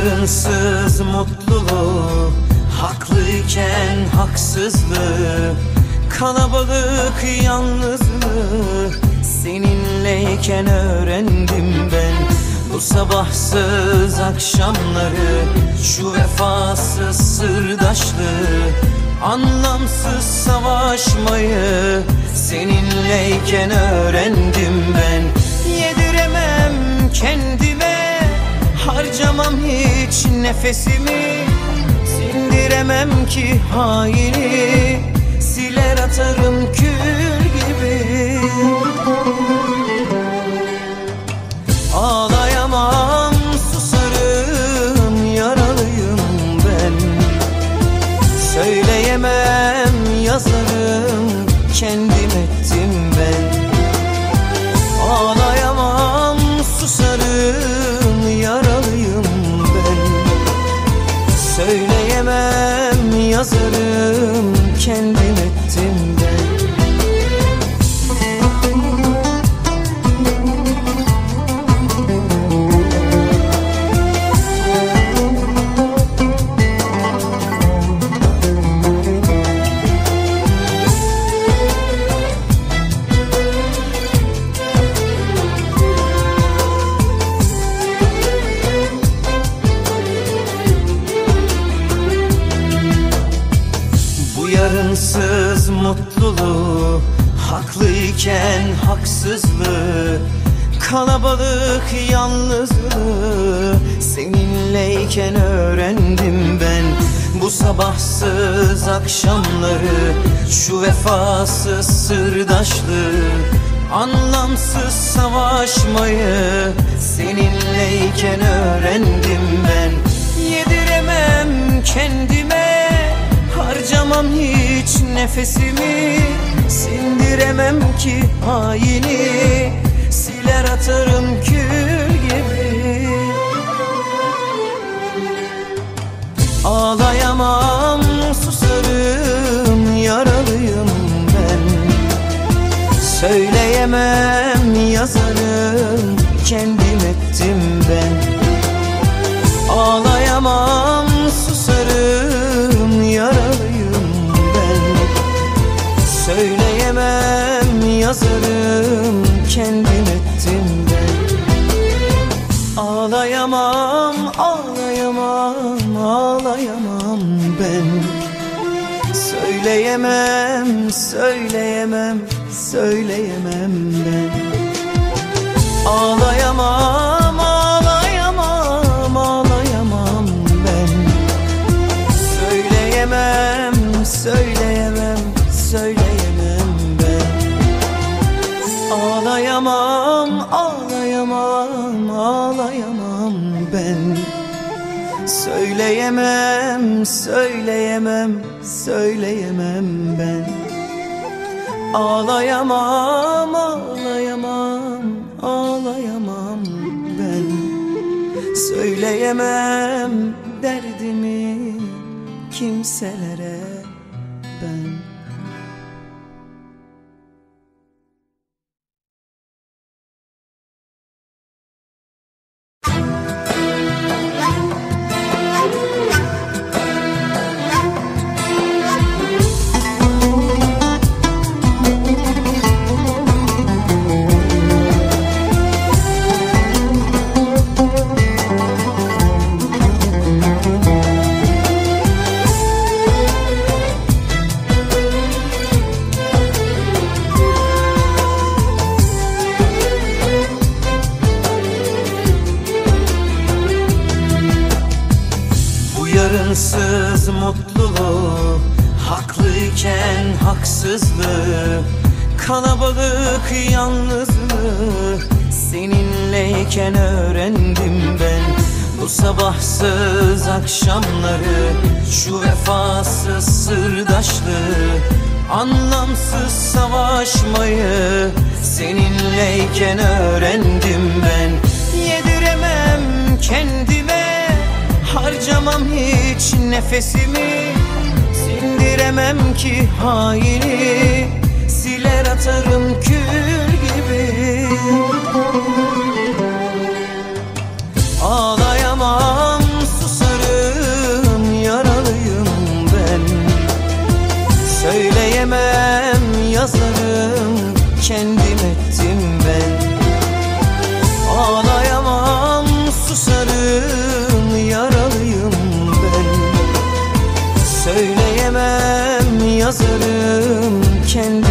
yarınsız mutluluğu Haklıyken haksızlığı Kalabalık yalnızlığı Seninleyken öğrendim ben Bu sabahsız akşamları Şu vefasız sırdaşlığı. Anlamsız savaşmayı Seninleyken öğrendim ben. Yediremem kendime Harcamam hiç nefesimi. Sindiremem ki haini mutluluğu Haklıyken haksızlığı Kalabalık yalnızlığı Seninleyken öğrendim ben. Bu sabahsız akşamları Şu vefasız sırdaşlığı Anlamsız savaşmayı Seninleyken öğrendim ben. Yediremem kendime Harcamam hiç nefesimi Sindiremem ki haini. Siler atarım kül gibi. Ağlayamam susarım yaralıyım ben. Söyleyemem yazarım kendim yazarım kendim ettim ben Ağlayamam ağlayamam ağlayamam ben. Söyleyemem söyleyemem söyleyemem ben. Ağlayamam ağlayamam ağlayamam ben. Söyleyemem söyleyemem söyleyemem ben. Ağlayamam ağlayamam ağlayamam ben. Söyleyemem derdimi kimselere ben yarınsız mutluluğu Haklıyken haksızlığı Kalabalık yalnızlığı Seninleyken öğrendim ben Bu sabahsız akşamları Şu vefasız sırdaşlığı. Anlamsız savaşmayı Seninleyken öğrendim ben hiç nefesimi Sindiremem ki haini. Siler atarım kül gibi. Ağlayamam susarım yaralıyım ben. Söyleyemem yazarım kendim ettim ben. Ağlayamam susarım yazarım kendi